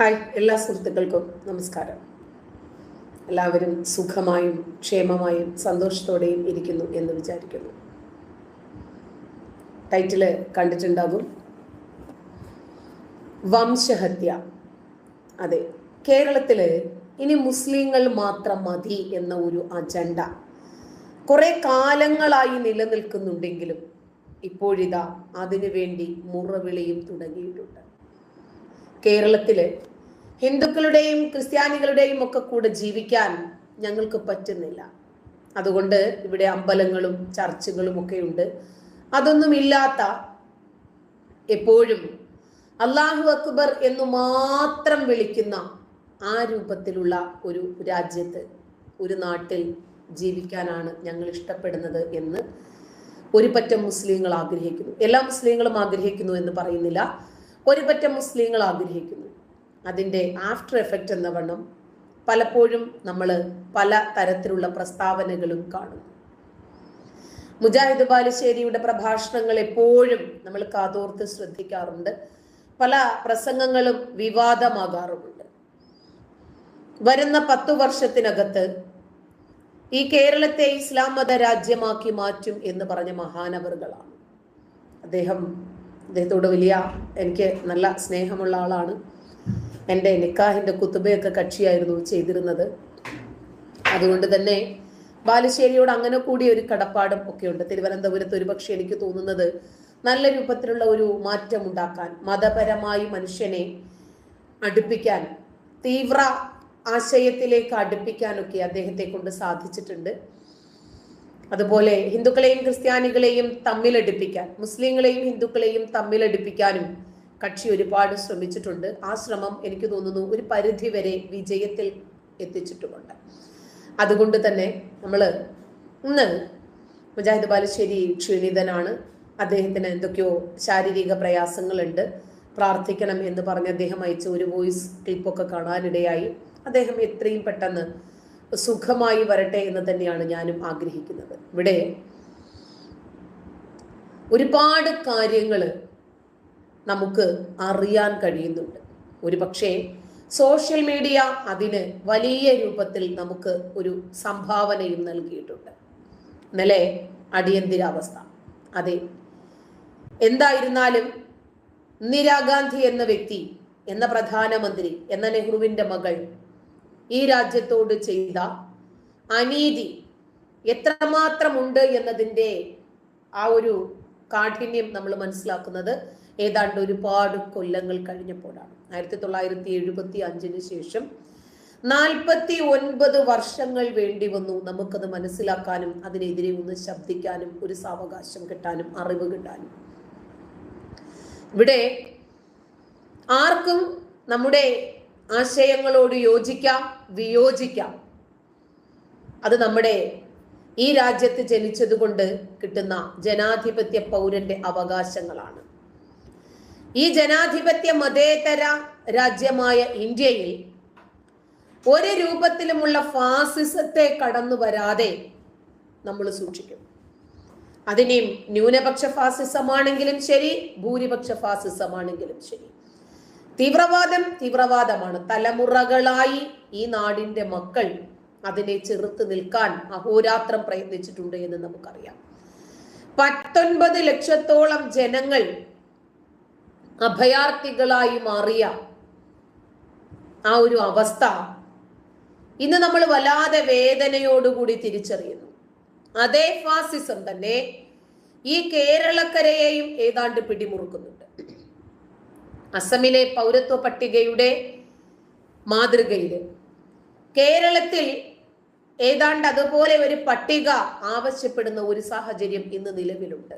Hi എല്ലാ സുഹൃത്തുക്കൾക്കും നമസ്കാരം. എല്ലാവരും സുഖമായും ക്ഷേമമായും സന്തോഷത്തോടെയും ഇരിക്കുന്നു എന്ന് വിചാരിക്കുന്നു. ടൈറ്റിൽ കണ്ടിട്ടുണ്ടാകും വംശഹത്യ. അതെ കേരളത്തിൽ ഇനി മുസ്ലിങ്ങൾ മാത്രം മതി എന്ന ഒരു അജണ്ട കുറെ കാലങ്ങളായി നിലനിൽക്കുന്നുണ്ടെങ്കിലും ഇപ്പോഴിതാ അതിനുവേണ്ടി മുറവിളിയും തുടങ്ങിയിട്ടുണ്ട്. കേരളത്തിൽ ഹിന്ദുക്കളുടെയും ക്രിസ്ത്യാനികളുടെയും ഒക്കെ കൂടെ ജീവിക്കാൻ ഞങ്ങൾക്ക് പറ്റുന്നില്ല. അതുകൊണ്ട് ഇവിടെ അമ്പലങ്ങളും ചർച്ചുകളും ഒക്കെ ഉണ്ട്. അതൊന്നും ഇല്ലാത്ത എപ്പോഴും അള്ളാഹു അക്ബർ എന്ന് മാത്രം വിളിക്കുന്ന ആ രൂപത്തിലുള്ള ഒരു രാജ്യത്ത് ഒരു നാട്ടിൽ ജീവിക്കാനാണ് ഞങ്ങൾ ഇഷ്ടപ്പെടുന്നത് എന്ന് ഒരു പറ്റം മുസ്ലിങ്ങൾ ആഗ്രഹിക്കുന്നു. എല്ലാ മുസ്ലിങ്ങളും ആഗ്രഹിക്കുന്നു എന്ന് പറയുന്നില്ല. ഒരു പറ്റം മുസ്ലിങ്ങൾ ആഗ്രഹിക്കുന്നു. അതിന്റെ ആഫ്റ്റർ എഫക്റ്റ് എന്ന വണ്ണം പലപ്പോഴും നമ്മൾ പല തരത്തിലുള്ള പ്രസ്താവനകളും കാണുന്നു. മുജാഹിദ് ബാലുശ്ശേരിയുടെ പ്രഭാഷണങ്ങൾ എപ്പോഴും നമ്മൾ കാതോർത്ത് ശ്രദ്ധിക്കാറുണ്ട്. പല പ്രസംഗങ്ങളും വിവാദമാകാറുമുണ്ട്. വരുന്ന പത്തു വർഷത്തിനകത്ത് ഈ കേരളത്തെ ഇസ്ലാം മത രാജ്യമാക്കി മാറ്റും എന്ന് പറഞ്ഞ മഹാനവറുകളാണ്. അദ്ദേഹം അദ്ദേഹത്തോട് വലിയ എനിക്ക് നല്ല സ്നേഹമുള്ള ആളാണ്. എന്റെ നിക്കാഹിന്റെ കുത്തുബയൊക്കെ കക്ഷിയായിരുന്നു ചെയ്തിരുന്നത്. അതുകൊണ്ട് തന്നെ ബാലുശ്ശേരിയോട് അങ്ങനെ കൂടി ഒരു കടപ്പാടും ഒക്കെ ഉണ്ട്. തിരുവനന്തപുരത്ത് ഒരുപക്ഷെ എനിക്ക് തോന്നുന്നത് നല്ല രൂപത്തിലുള്ള ഒരു മാറ്റം ഉണ്ടാക്കാൻ മതപരമായി മനുഷ്യനെ അടുപ്പിക്കാൻ തീവ്ര ആശയത്തിലേക്ക് അടുപ്പിക്കാനൊക്കെ അദ്ദേഹത്തെ കൊണ്ട് സാധിച്ചിട്ടുണ്ട്. അതുപോലെ ഹിന്ദുക്കളെയും ക്രിസ്ത്യാനികളെയും തമ്മിലടുപ്പിക്കാൻ മുസ്ലിങ്ങളെയും ഹിന്ദുക്കളെയും തമ്മിലടിപ്പിക്കാനും കക്ഷി ഒരുപാട് ശ്രമിച്ചിട്ടുണ്ട്. ആ ശ്രമം എനിക്ക് തോന്നുന്നു ഒരു പരിധി വരെ വിജയത്തിൽ എത്തിച്ചിട്ടുമുണ്ട്. അതുകൊണ്ട് തന്നെ നമ്മൾ ഇന്ന് മുജാഹിദ് ബാലുശ്ശേരി ക്ഷീണിതനാണ്. അദ്ദേഹത്തിന് എന്തൊക്കെയോ ശാരീരിക പ്രയാസങ്ങളുണ്ട്. പ്രാർത്ഥിക്കണം എന്ന് പറഞ്ഞ് അദ്ദേഹം അയച്ച ഒരു വോയിസ് ക്ലിപ്പൊക്കെ കാണാനിടയായി. അദ്ദേഹം എത്രയും പെട്ടെന്ന് സുഖമായി വരട്ടെ എന്ന് തന്നെയാണ് ഞാനും ആഗ്രഹിക്കുന്നത്. ഇവിടെ ഒരുപാട് കാര്യങ്ങൾ നമുക്ക് അറിയാൻ കഴിയുന്നുണ്ട്. ഒരു പക്ഷേ സോഷ്യൽ മീഡിയ അതിന് വലിയ രൂപത്തിൽ നമുക്ക് ഒരു സംഭാവനയും നൽകിയിട്ടുണ്ട്. ഇന്നലെ അടിയന്തിരാവസ്ഥ. അതെ. എന്തായിരുന്നാലും ഇന്ദിരാഗാന്ധി എന്ന വ്യക്തി എന്ന പ്രധാനമന്ത്രി എന്ന നെഹ്റുവിന്റെ മകൾ ഈ രാജ്യത്തോട് ചെയ്ത അനീതി എത്രമാത്രമുണ്ട് എന്നതിന്റെ ആ ഒരു കാഠിന്യം നമ്മൾ മനസ്സിലാക്കുന്നത് ഏതാണ്ട് ഒരുപാട് കൊല്ലങ്ങൾ കഴിഞ്ഞപ്പോഴാണ്. ആയിരത്തി തൊള്ളായിരത്തി എഴുപത്തി അഞ്ചിന് ശേഷം നാൽപ്പത്തി ഒൻപത് വർഷങ്ങൾ വേണ്ടി വന്നു നമുക്കത് മനസ്സിലാക്കാനും അതിനെതിരെ ഒന്ന് ശബ്ദിക്കാനും ഒരു സാവകാശം കിട്ടാനും അറിവ് കിട്ടാനും. ഇവിടെ ആർക്കും നമ്മുടെ ആശയങ്ങളോട് യോജിക്കാം വിയോജിക്കാം. അത് നമ്മുടെ ഈ രാജ്യത്ത് ജനിച്ചതുകൊണ്ട് കിട്ടുന്ന ജനാധിപത്യ പൗരന്റെ അവകാശങ്ങളാണ്. ഈ ജനാധിപത്യ മതേതര രാജ്യമായ ഇന്ത്യയിൽ ഒരു രൂപത്തിലുമുള്ള ഫാസിസത്തെ കടന്നു വരാതെ നമ്മൾ സൂക്ഷിക്കും. അതിനെയും ന്യൂനപക്ഷ ഫാസിസമാണെങ്കിലും ശരി ഭൂരിപക്ഷ ഫാസിസമാണെങ്കിലും ശരി. തീവ്രവാദം തീവ്രവാദമാണ്. തലമുറകളായി ഈ നാടിന്റെ മക്കൾ അതിനെ ചെറുത്ത് നിൽക്കാൻ അഹോരാത്രം പ്രയത്നിച്ചിട്ടുണ്ട് എന്ന് നമുക്കറിയാം. പത്തൊൻപത് ലക്ഷത്തോളം ജനങ്ങൾ അഭയാർത്ഥികളായി മാറിയ ആ ഒരു അവസ്ഥ ഇന്ന് നമ്മൾ വല്ലാതെ വേദനയോടുകൂടി തിരിച്ചറിയുന്നു. അതേ ഫാസിസം തന്നെ ഈ കേരളക്കരയെയും ഏതാണ്ട് പിടിമുറുക്കുന്നുണ്ട്. അസമിലെ പൗരത്വ പട്ടികയുടെ മാതൃകയിൽ കേരളത്തിൽ ഏതാണ്ട് അതുപോലെ ഒരു പട്ടിക ആവശ്യപ്പെടുന്ന ഒരു സാഹചര്യം ഇന്ന് നിലവിലുണ്ട്.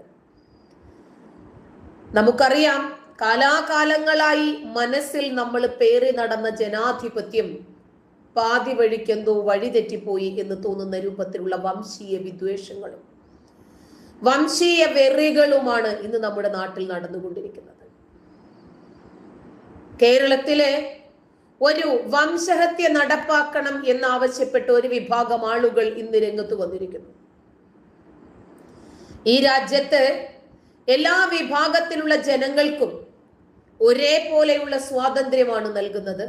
നമുക്കറിയാം കാലാകാലങ്ങളായി മനസ്സിൽ നമ്മൾ പേറി നടന്ന ജനാധിപത്യം പാതി വഴിക്കെന്തോ വഴിതെറ്റിപ്പോയി എന്ന് തോന്നുന്ന രൂപത്തിലുള്ള വംശീയ വിദ്വേഷങ്ങളും വംശീയ വെറികളുമാണ് ഇന്ന് നമ്മുടെ നാട്ടിൽ നടന്നുകൊണ്ടിരിക്കുന്നത്. കേരളത്തിലെ ഒരു വംശഹത്യ നടപ്പാക്കണം എന്നാവശ്യപ്പെട്ട് ഒരു വിഭാഗം ആളുകൾ ഇന്ന് രംഗത്ത് വന്നിരിക്കുന്നു. ഈ രാജ്യത്ത് എല്ലാ വിഭാഗത്തിലുള്ള ജനങ്ങൾക്കും ഒരേപോലെയുള്ള സ്വാതന്ത്ര്യമാണ് നൽകുന്നത്.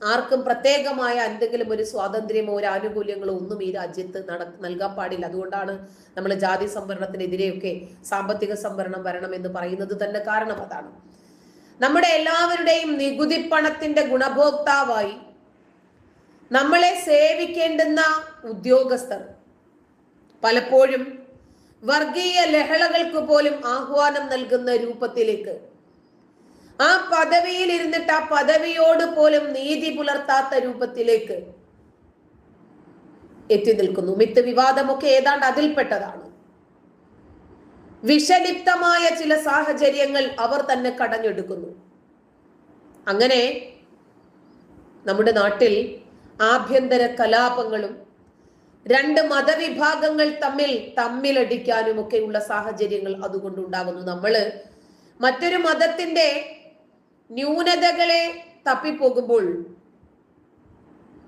ആർക്കും പ്രത്യേകമായ എന്തെങ്കിലും ഒരു സ്വാതന്ത്ര്യമോ ഒരു ആനുകൂല്യങ്ങളോ ഒന്നും ഈ രാജ്യത്ത് നട നൽകാൻ പാടില്ല. അതുകൊണ്ടാണ് നമ്മൾ ജാതി സംവരണത്തിനെതിരെയൊക്കെ സാമ്പത്തിക സംവരണം വരണം എന്ന് പറയുന്നത് തന്നെ കാരണം അതാണ്. നമ്മുടെ എല്ലാവരുടെയും നികുതി പണത്തിന്റെ ഗുണഭോക്താവായി നമ്മളെ സേവിക്കേണ്ടുന്ന ഉദ്യോഗസ്ഥർ പലപ്പോഴും വർഗീയ ലഹളകൾക്ക് പോലും ആഹ്വാനം നൽകുന്ന രൂപത്തിലേക്ക് ആ പദവിയിൽ ഇരുന്നിട്ട് ആ പദവിയോട് പോലും നീതി പുലർത്താത്ത രൂപത്തിലേക്ക് എത്തി നിൽക്കുന്നു. മിത്ത് വിവാദമൊക്കെ ഏതാണ്ട് അതിൽപ്പെട്ടതാണ്. വിഷലിപ്തമായ ചില സാഹചര്യങ്ങൾ അവർ തന്നെ കടഞ്ഞെടുക്കുന്നു. അങ്ങനെ നമ്മുടെ നാട്ടിൽ ആഭ്യന്തര കലാപങ്ങളും രണ്ട് മതവിഭാഗങ്ങൾ തമ്മിൽ തമ്മിലടിക്കാനും ഒക്കെയുള്ള സാഹചര്യങ്ങൾ അതുകൊണ്ട് ഉണ്ടാകുന്നു നമ്മൾ മറ്റൊരു മതത്തിന്റെ ന്യൂനതകളെ തപ്പിപ്പോകുമ്പോൾ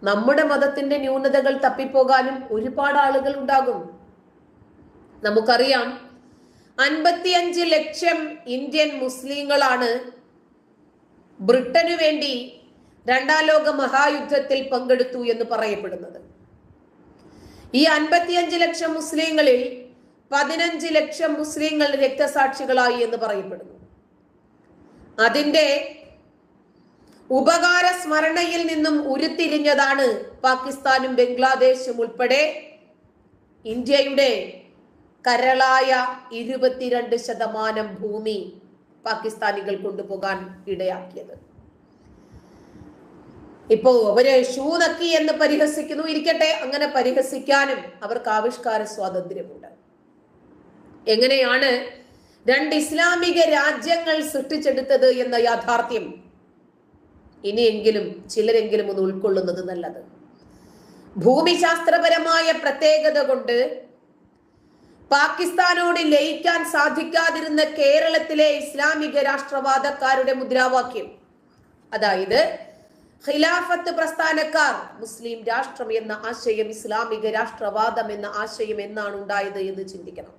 നമ്മുടെ മതത്തിന്റെ ന്യൂനതകൾ തപ്പിപ്പോകാനും ഒരുപാട് ആളുകൾ ഉണ്ടാകും. നമുക്കറിയാം അൻപത്തിയഞ്ച് ലക്ഷം ഇന്ത്യൻ മുസ്ലിങ്ങളാണ് ബ്രിട്ടനു വേണ്ടി രണ്ടാം ലോക മഹായുദ്ധത്തിൽ പങ്കെടുത്തു എന്ന് പറയപ്പെടുന്നത്. ഈ അൻപത്തിയഞ്ച് ലക്ഷം മുസ്ലിങ്ങളിൽ പതിനഞ്ച് ലക്ഷം മുസ്ലിങ്ങൾ രക്തസാക്ഷികളായി എന്ന് പറയപ്പെടുന്നു. അതിന്റെ ഉപകാര സ്മരണയിൽ നിന്നും ഉരുത്തിരിഞ്ഞതാണ് പാകിസ്ഥാനും ബംഗ്ലാദേശും ഉൾപ്പെടെ ഇന്ത്യയുടെ കരളായ ഇരുപത്തിരണ്ട് ശതമാനം ഭൂമി പാകിസ്ഥാനികൾ കൊണ്ടുപോകാൻ ഇടയാക്കിയത്. ഇപ്പോ അവർ ഷൂ നക്കി എന്ന് പരിഹസിക്കുന്നു ഇരിക്കട്ടെ അങ്ങനെ പരിഹസിക്കാനും അവർക്ക് ആവിഷ്കാര സ്വാതന്ത്ര്യമുണ്ട്. എങ്ങനെയാണ് രണ്ട് ഇസ്ലാമിക രാജ്യങ്ങൾ സൃഷ്ടിച്ചെടുത്തത് എന്ന യാഥാർത്ഥ്യം ഇനിയെങ്കിലും ചിലരെങ്കിലും ഒന്ന് ഉൾക്കൊള്ളുന്നത് നല്ലത്. ഭൂമിശാസ്ത്രപരമായ പ്രത്യേകത കൊണ്ട് പാകിസ്ഥാനോട് ലയിക്കാൻ സാധിക്കാതിരുന്ന കേരളത്തിലെ ഇസ്ലാമിക രാഷ്ട്രവാദക്കാരുടെ മുദ്രാവാക്യം. അതായത് ഖിലാഫത്ത് പ്രസ്ഥാനക്കാർ മുസ്ലിം രാഷ്ട്രം എന്ന ആശയം ഇസ്ലാമിക രാഷ്ട്രവാദം എന്ന ആശയം എന്നാണ് ഉണ്ടായത് എന്ന് ചിന്തിക്കണം.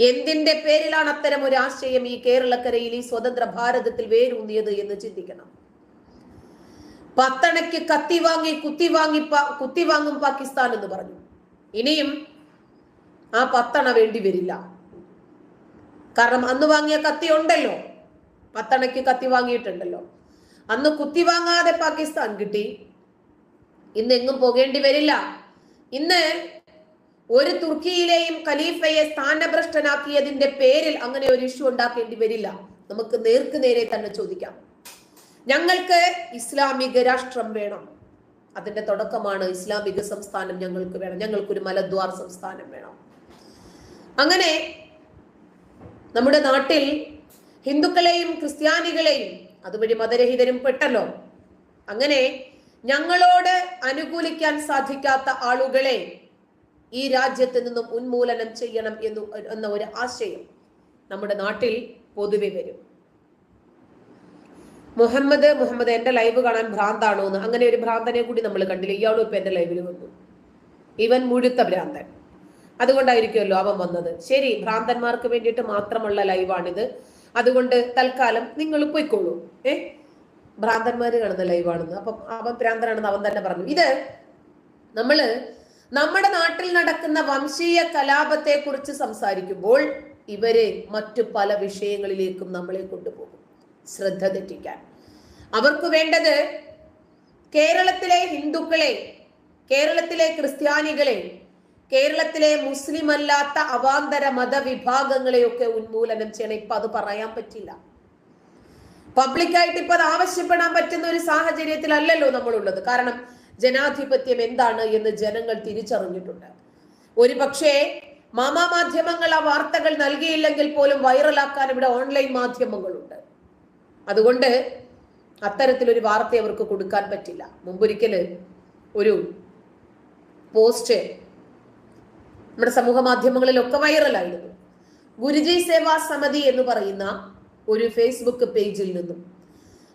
എന്തിന്റെ പേരിലാണ് അത്തരം ഒരു ആശയം ഈ കേരളക്കരയിൽ ഈ സ്വതന്ത്ര ഭാരതത്തിൽ വേരൂന്നിയത് എന്ന് ചിന്തിക്കണം. പത്തണയ്ക്ക് കത്തി വാങ്ങി കുത്തി വാങ്ങി കുത്തി വാങ്ങും പാകിസ്ഥാൻ എന്ന് പറഞ്ഞു. ഇനിയും ആ പത്തണ വേണ്ടി വരില്ല. കാരണം അന്ന് വാങ്ങിയ കത്തി ഉണ്ടല്ലോ. പത്തണയ്ക്ക് കത്തി വാങ്ങിയിട്ടുണ്ടല്ലോ. അന്ന് കുത്തി വാങ്ങാതെ പാകിസ്ഥാൻ കിട്ടി. ഇന്ന് എങ്ങും പോകേണ്ടി വരില്ല. ഇന്ന് ഒരു തുർക്കിയിലെയും ഖലീഫയെ സ്ഥാനഭ്രഷ്ടനാക്കിയതിന്റെ പേരിൽ അങ്ങനെ ഒരു ഇഷ്യൂ ഉണ്ടാക്കേണ്ടി വരില്ല. നമുക്ക് നേർക്ക് നേരെ തന്നെ ചോദിക്കാം. ഞങ്ങൾക്ക് ഇസ്ലാമിക രാഷ്ട്രം വേണം. അതിന്റെ തുടക്കമാണ് ഇസ്ലാമിക സംസ്ഥാനം ഞങ്ങൾക്ക് വേണം. ഞങ്ങൾക്കൊരു മലദ്വാർ സംസ്ഥാനം വേണം. അങ്ങനെ നമ്മുടെ നാട്ടിൽ ഹിന്ദുക്കളെയും ക്രിസ്ത്യാനികളെയും അതുവഴി മതരഹിതരും പെട്ടല്ലോ. അങ്ങനെ ഞങ്ങളോട് അനുകൂലിക്കാൻ സാധിക്കാത്ത ആളുകളെ ഈ രാജ്യത്ത് നിന്നും ഉന്മൂലനം ചെയ്യണം എന്ന് എന്ന ഒരു ആശയം നമ്മുടെ നാട്ടിൽ പൊതുവെ വരും. മുഹമ്മദ് മുഹമ്മദ് എന്റെ ലൈവ് കാണാൻ ഭ്രാന്താണോ എന്ന് അങ്ങനെ ഒരു ഭ്രാന്തനെ കൂടി നമ്മൾ കണ്ടില്ല. ഇയാളും ഇപ്പൊ എന്റെ ലൈവിൽ വന്നു. ഇവൻ മുഴുത്ത ഭ്രാന്തൻ. അതുകൊണ്ടായിരിക്കുമല്ലോ അവൻ വന്നത്. ശരി ഭ്രാന്തന്മാർക്ക് വേണ്ടിയിട്ട് മാത്രമുള്ള ലൈവാണിത് അതുകൊണ്ട് തൽക്കാലം നിങ്ങൾ പോയിക്കോളൂ. ഏ? ഭ്രാന്തന്മാര് കാണുന്ന ലൈവാണെന്ന് അപ്പം അവൻ ഭ്രാന്തനാണെന്ന് അവൻ തന്നെ പറഞ്ഞു. ഇത് നമ്മൾ നമ്മുടെ നാട്ടിൽ നടക്കുന്ന വംശീയ കലാപത്തെ കുറിച്ച് സംസാരിക്കുമ്പോൾ ഇവരെ മറ്റു പല വിഷയങ്ങളിലേക്കും നമ്മളെ കൊണ്ടുപോകും. ശ്രദ്ധ തെറ്റിക്കാൻ. അവർക്ക് വേണ്ടത് കേരളത്തിലെ ഹിന്ദുക്കളെ കേരളത്തിലെ ക്രിസ്ത്യാനികളെ കേരളത്തിലെ മുസ്ലിം അല്ലാത്ത അവാന്തര മതവിഭാഗങ്ങളെയൊക്കെ ഉന്മൂലനം ചെയ്യണം. ഇപ്പൊ അത് പറയാൻ പറ്റില്ല. പബ്ലിക്കായിട്ട് ഇപ്പൊ അത് ആവശ്യപ്പെടാൻ പറ്റുന്ന ഒരു സാഹചര്യത്തിലല്ലല്ലോ നമ്മളുള്ളത്. കാരണം ജനാധിപത്യം എന്താണ് എന്ന് ജനങ്ങൾ തിരിച്ചറിഞ്ഞിട്ടുണ്ട്. ഒരു പക്ഷേ മാമാ മാധ്യമങ്ങൾ ആ വാർത്തകൾ നൽകിയില്ലെങ്കിൽ പോലും വൈറലാക്കാൻ ഇവിടെ ഓൺലൈൻ മാധ്യമങ്ങളുണ്ട്. അതുകൊണ്ട് അത്തരത്തിലൊരു വാർത്ത അവർക്ക് കൊടുക്കാൻ പറ്റില്ല. മുമ്പൊരിക്കൽ ഒരു പോസ്റ്റ് നമ്മുടെ സമൂഹ മാധ്യമങ്ങളിലൊക്കെ വൈറലായിരുന്നു. ഗുരുജി സേവാ സമിതി എന്ന് പറയുന്ന ഒരു ഫേസ്ബുക്ക് പേജിൽ നിന്നും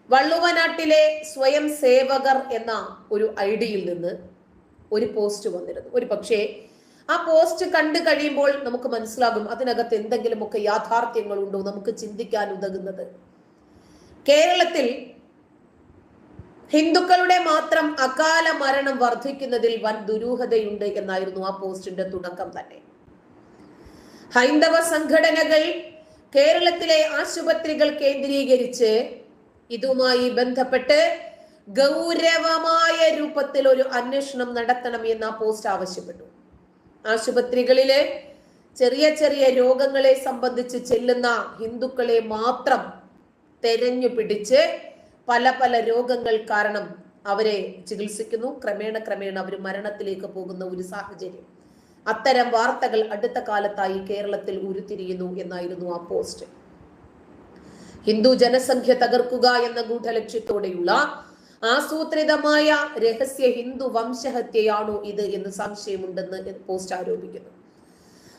വള്ളുവനാട്ടിലെ സ്വയം സേവകർ എന്ന ഒരു ഐഡിയിൽ നിന്ന് ഒരു പോസ്റ്റ് വന്നിരുന്നു. ഒരു പക്ഷേ ആ പോസ്റ്റ് കണ്ടു കഴിയുമ്പോൾ നമുക്ക് മനസ്സിലാകും അതിനകത്ത് എന്തെങ്കിലുമൊക്കെ യാഥാർത്ഥ്യങ്ങൾ ഉണ്ടോ നമുക്ക് ചിന്തിക്കാൻ ഉതകുന്നത്. കേരളത്തിൽ ഹിന്ദുക്കളുടെ മാത്രം അകാല മരണം വർദ്ധിക്കുന്നതിൽ വൻ ദുരൂഹതയുണ്ട് എന്നായിരുന്നു ആ പോസ്റ്റിന്റെ തുടക്കം തന്നെ. ഹൈന്ദവ സംഘടനകൾ കേരളത്തിലെ ആശുപത്രികൾ കേന്ദ്രീകരിച്ച് ഇതുമായി ബന്ധപ്പെട്ട് ഗൗരവമായ രൂപത്തിൽ ഒരു അന്വേഷണം നടത്തണം എന്ന് ആ പോസ്റ്റ് ആവശ്യപ്പെട്ടു. ആശുപത്രികളിലെ ചെറിയ ചെറിയ രോഗങ്ങളെ സംബന്ധിച്ച് ചെല്ലുന്ന ഹിന്ദുക്കളെ മാത്രം തെരഞ്ഞു പിടിച്ച് പല പല രോഗങ്ങൾ കാരണം അവരെ ചികിത്സിക്കുന്നു. ക്രമേണ ക്രമേണ അവർ മരണത്തിലേക്ക് പോകുന്ന ഒരു സാഹചര്യം. അത്തരം വാർത്തകൾ അടുത്ത കാലത്തായി കേരളത്തിൽ ഉരുത്തിരിയുന്നു എന്നായിരുന്നു ആ പോസ്റ്റ്. ഹിന്ദു ജനസംഖ്യ തകർക്കുക എന്ന ഗൂഢലക്ഷ്യത്തോടെയുള്ള ആസൂത്രിതമായ രഹസ്യ ഹിന്ദു വംശഹത്യയാണോ ഇത് എന്ന് സംശയമുണ്ടെന്ന് പോസ്റ്റ് ആരോപിക്കുന്നു.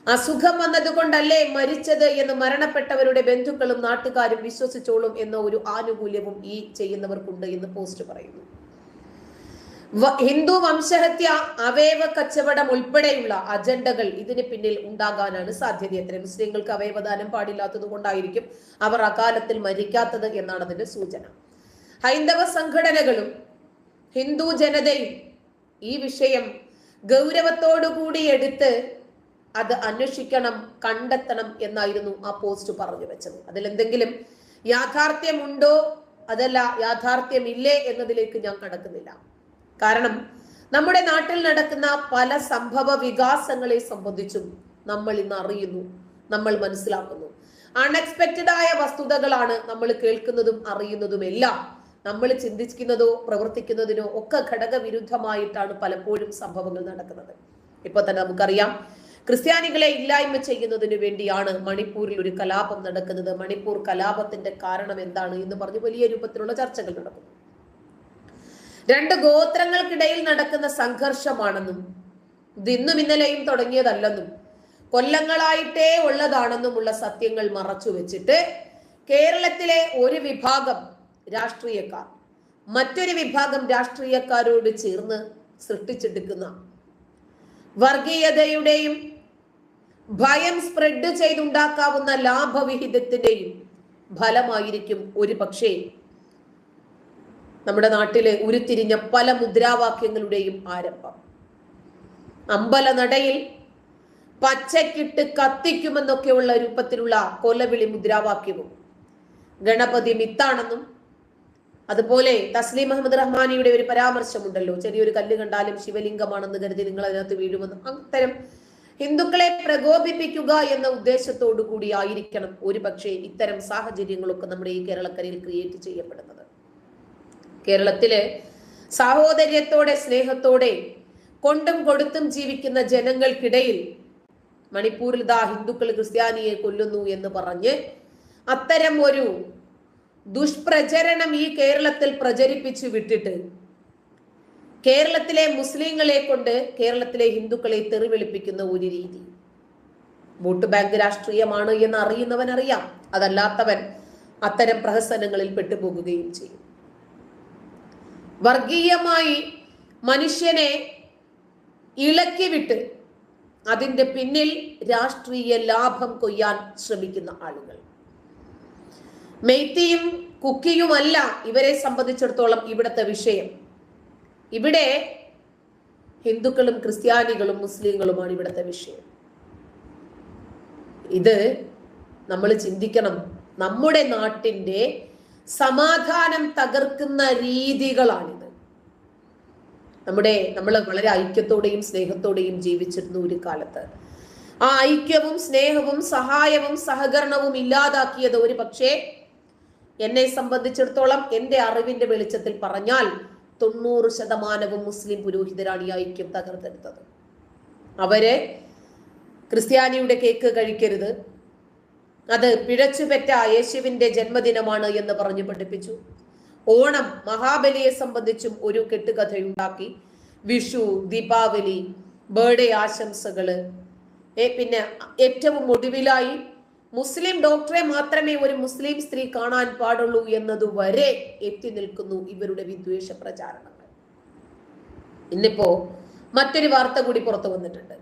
അസുഖം വന്നതുകൊണ്ടല്ലേ മരിച്ചത് എന്ന് മരണപ്പെട്ടവരുടെ ബന്ധുക്കളും നാട്ടുകാരും വിശ്വസിച്ചോളും എന്ന ഒരു ആനുകൂല്യവും ഈ ചെയ്യുന്നവർക്കുണ്ട് എന്ന് പോസ്റ്റ് പറയുന്നു. ഹിന്ദു വംശഹത്യ അവയവ കച്ചവടം ഉൾപ്പെടെയുള്ള അജണ്ടകൾ ഇതിന് പിന്നിൽ ഉണ്ടാകാനാണ് സാധ്യത. എത്ര മുസ്ലിങ്ങൾക്ക് അവയവദാനം പാടില്ലാത്തത് കൊണ്ടായിരിക്കും അവർ അകാലത്തിൽ മരിക്കാത്തത് എന്നാണ് അതിന്റെ സൂചന. ഹൈന്ദവ സംഘടനകളും ഹിന്ദു ജനതയും ഈ വിഷയം ഗൗരവത്തോടുകൂടി എടുത്ത് അത് അന്വേഷിക്കണം കണ്ടെത്തണം എന്നായിരുന്നു ആ പോസ്റ്റ് പറഞ്ഞു വെച്ചത്. അതിലെന്തെങ്കിലും യാഥാർത്ഥ്യമുണ്ടോ? അതല്ല യാഥാർത്ഥ്യമില്ലേ എന്നതിലേക്ക് ഞാൻ കടക്കുന്നില്ല. കാരണം നമ്മുടെ നാട്ടിൽ നടക്കുന്ന പല സംഭവ വികാസങ്ങളെ സംബന്ധിച്ചും നമ്മൾ ഇന്ന് അറിയുന്നു നമ്മൾ മനസ്സിലാക്കുന്നു. അൺഎക്സ്പെക്റ്റഡ് ആയ വസ്തുതകളാണ് നമ്മൾ കേൾക്കുന്നതും അറിയുന്നതും എല്ലാം. നമ്മൾ ചിന്തിക്കുന്നതോ പ്രവർത്തിക്കുന്നതിനോ ഒക്കെ ഘടകവിരുദ്ധമായിട്ടാണ് പലപ്പോഴും സംഭവങ്ങൾ നടക്കുന്നത്. ഇപ്പൊ തന്നെ നമുക്കറിയാം ക്രിസ്ത്യാനികളെ ഇല്ലായ്മ ചെയ്യുന്നതിന് വേണ്ടിയാണ് മണിപ്പൂരിൽ ഒരു കലാപം നടക്കുന്നത്. മണിപ്പൂർ കലാപത്തിന്റെ കാരണം എന്താണ് എന്ന് പറഞ്ഞ് വലിയ രൂപത്തിലുള്ള ചർച്ചകൾ നടക്കുന്നു. രണ്ട് ഗോത്രങ്ങൾക്കിടയിൽ നടക്കുന്ന സംഘർഷമാണെന്നും ഇന്നും ഇന്നലെയും തുടങ്ങിയതല്ലെന്നും കൊല്ലങ്ങളായിട്ടേ ഉള്ളതാണെന്നും ഉള്ള സത്യങ്ങൾ മറച്ചു വെച്ചിട്ട് കേരളത്തിലെ ഒരു വിഭാഗം രാഷ്ട്രീയക്കാർ മറ്റൊരു വിഭാഗം രാഷ്ട്രീയക്കാരോട് ചേർന്ന് സൃഷ്ടിച്ചെടുക്കുന്ന വർഗീയതയുടെയും ഭയം സ്പ്രെഡ് ചെയ്തുണ്ടാക്കാവുന്ന ലാഭവിഹിതത്തിന്റെയും ഫലമായിരിക്കും ഒരു പക്ഷേ നമ്മുടെ നാട്ടിലെ ഉരുത്തിരിഞ്ഞ പല മുദ്രാവാക്യങ്ങളുടെയും ആരംഭം. അമ്പലനടയിൽ പച്ചക്കിട്ട് കത്തിക്കുമെന്നൊക്കെയുള്ള രൂപത്തിലുള്ള കൊലവിളി മുദ്രാവാക്യവും ഗണപതി മിത്താണെന്നും അതുപോലെ തസ്ലീം മുഹമ്മദ് റഹ്മാനിയുടെ ഒരു പരാമർശമുണ്ടല്ലോ. ചെറിയൊരു കല്ല് കണ്ടാലും ശിവലിംഗമാണെന്ന് കരുതി നിങ്ങൾ അതിനകത്ത് വീഴുമെന്ന്. അത്തരം ഹിന്ദുക്കളെ പ്രകോപിപ്പിക്കുക എന്ന ഉദ്ദേശത്തോടു കൂടി ആയിരിക്കണം ഒരുപക്ഷെ ഇത്തരം സാഹചര്യങ്ങളൊക്കെ നമ്മുടെ ഈ കേരളക്കരയിൽ ക്രിയേറ്റ് ചെയ്യപ്പെടുന്നത്. കേരളത്തിൽ സാഹോദര്യത്തോടെ സ്നേഹത്തോടെ കൊണ്ടും കൊടുത്തും ജീവിക്കുന്ന ജനങ്ങൾക്കിടയിൽ മണിപ്പൂരിൽ ദാ ഹിന്ദുക്കൾ ക്രിസ്ത്യാനിയെ കൊല്ലുന്നു എന്ന് പറഞ്ഞ് അത്തരം ഒരു ദുഷ്പ്രചരണം ഈ കേരളത്തിൽ പ്രചരിപ്പിച്ചു വിട്ടിട്ട് കേരളത്തിലെ മുസ്ലിങ്ങളെ കൊണ്ട് കേരളത്തിലെ ഹിന്ദുക്കളെ തെറിവിളിപ്പിക്കുന്ന ഒരു രീതി. വോട്ട് ബാങ്ക് രാഷ്ട്രീയമാണ് എന്ന് അറിയുന്നവൻ അറിയാം അതല്ലാത്തവൻ അത്തരം പ്രഹസനങ്ങളിൽ പെട്ടുപോകുകയും ചെയ്യും. വർഗീയമായി മനുഷ്യനെ ഇളക്കി വിട്ട് അതിന്റെ പിന്നിൽ രാഷ്ട്രീയ ലാഭം കൊയ്യാൻ ശ്രമിക്കുന്ന ആളുകൾ. മെയ്ത്തിയും കുക്കിയുമല്ല ഇവരെ സംബന്ധിച്ചിടത്തോളം ഇവിടുത്തെ വിഷയം. ഇവിടെ ഹിന്ദുക്കളും ക്രിസ്ത്യാനികളും മുസ്ലിങ്ങളുമാണ് ഇവിടുത്തെ വിഷയം. ഇത് നമ്മൾ ചിന്തിക്കണം. നമ്മുടെ നാട്ടിന്റെ സമാധാനം തകർക്കുന്ന രീതികളാണിത്. നമ്മുടെ നമ്മൾ വളരെ ഐക്യത്തോടെയും സ്നേഹത്തോടെയും ജീവിച്ചിരുന്ന ഒരു കാലത്ത്. ആ ഐക്യവും സ്നേഹവും സഹായവും സഹകരണവും ഇല്ലാതാക്കിയത് ഒരു പക്ഷേ എന്നെ സംബന്ധിച്ചിടത്തോളം എന്റെ അറിവിന്റെ വെളിച്ചത്തിൽ പറഞ്ഞാൽ തൊണ്ണൂറ് ശതമാനവും മുസ്ലിം പുരോഹിതരാണ് ഈ ഐക്യം തകർത്തെടുത്തത്. അവർ ക്രിസ്ത്യാനിയുടെ കേക്ക് കഴിക്കരുത് അത് പിഴച്ചുപെറ്റ യേശുവിന്റെ ജന്മദിനമാണ് എന്ന് പറഞ്ഞു പഠിപ്പിച്ചു. ഓണം മഹാബലിയെ സംബന്ധിച്ചും ഒരു കെട്ടുകഥയുണ്ടാക്കി. വിഷു ദീപാവലി ബർത്ത്ഡേ ആശംസകൾ. പിന്നെ ഏറ്റവും ഒടുവിലായി മുസ്ലിം ഡോക്ടറെ മാത്രമേ ഒരു മുസ്ലിം സ്ത്രീ കാണാൻ പാടുള്ളൂ എന്നതുവരെ എത്തി നിൽക്കുന്നു ഇവരുടെ വിദ്വേഷ പ്രചാരണങ്ങൾ. ഇന്നിപ്പോ മറ്റൊരു വാർത്ത കൂടി പുറത്തു വന്നിട്ടുണ്ട്.